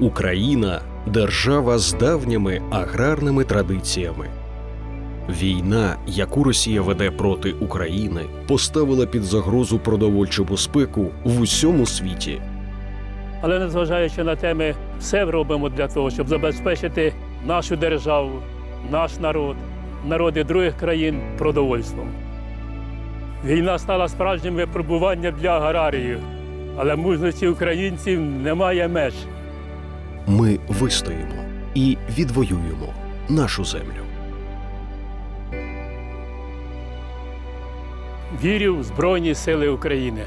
Україна держава з давніми аграрними традиціями. Війна, яку Росія веде проти України, поставила під загрозу продовольчу безпеку в усьому світі. Але незважаючи на те, ми все робимо для того, щоб забезпечити нашу державу, наш народ, народи других країн продовольством. Війна стала справжнім випробуванням для аграріїв, але мужності українців немає меж. Ми вистоїмо і відвоюємо нашу землю. Вірю в Збройні Сили України.